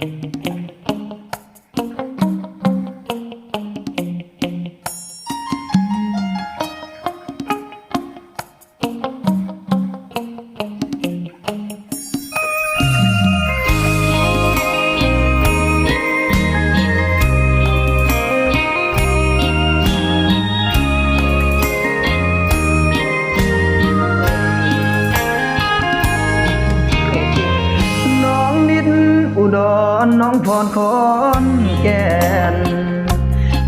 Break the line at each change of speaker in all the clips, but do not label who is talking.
Mm-hmm. รน้องพรคอนแก่น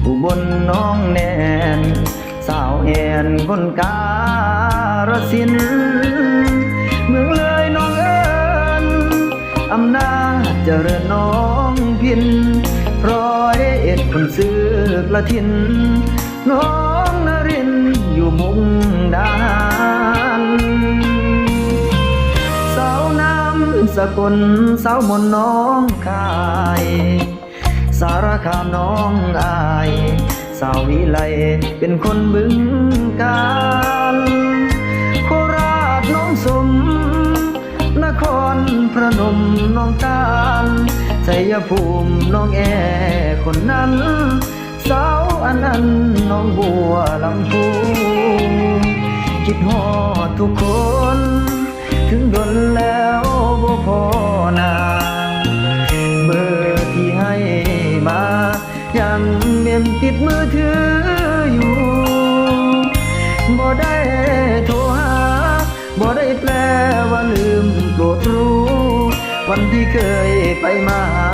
อุบลน้องแนน สาวแอนคนการสิน เมืองเลยน้องเอิญอำนาจเจริญน้องพินร้อยเอ็ดคนซื้อกระทิน น้องนรินอยู่มุงดา สกุลสาวมนน้องคาย สารคามน้องอาย สาววิไลเป็นคนบึงกาลโคราชน้องสม นครพระนมน้องตาลชัยภูมิน้องแอคนนั้นสาวอันนั้นน้องบัวลำพูคิดฮอดทุกคน วันที่เคยไปมาหา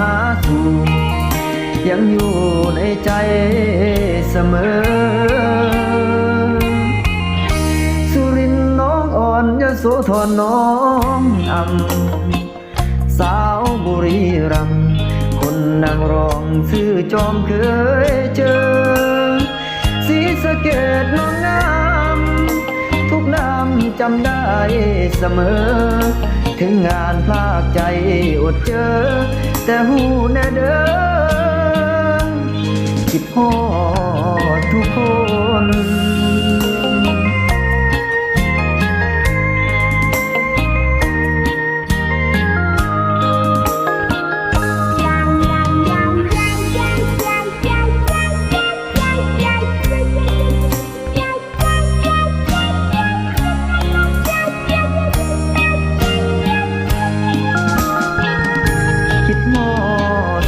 สู่ยังอยู่ในใจเสมอ สุรินทร์น้องอ่อนยโสธรน้องอำสาวบุรีรัมย์คนนางรองชื่อจอมเคยเจอสีสะเกดน้องงาม จำได้เสมอ ถึงงานพลากใจอดเจอ แต่หูแน่เด้อคิดพ่อทุกคน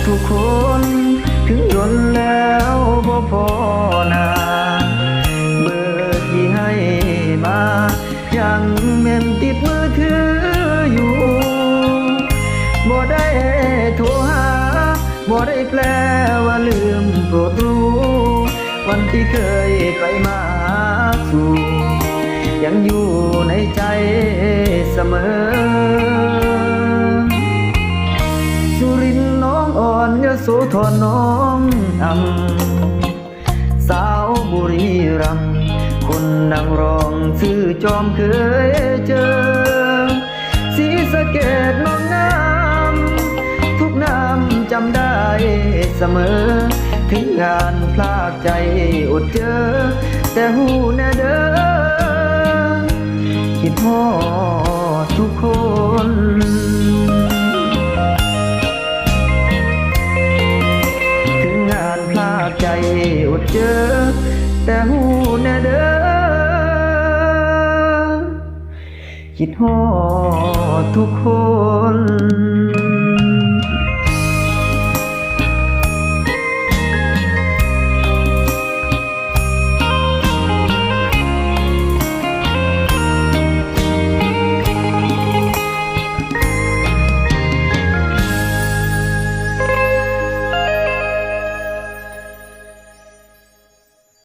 ทุกคน ถึงยนแล้วบ่พอหนาเบอร์ที่ให้มายังเม่นติดมือถืออยู่บ่ได้โทรหาบ่ได้แปลว่าลืมโปรดรู้ วันที่เคยไปมาสู่ยังอยู่ในใจเสมอ อ่อนน้องอำสาวบุรีรัมคนนางรองชื่อจอมเคยเจอสีสะเกดน้องน้ำทุกน้ำจำได้เสมอ ถึงงานพลากใจอดเจอ แต่หูแน่เด้อคิดฮอทุกคน อดเจอ แต่หูน่เด้อคิดฮอดทุกคน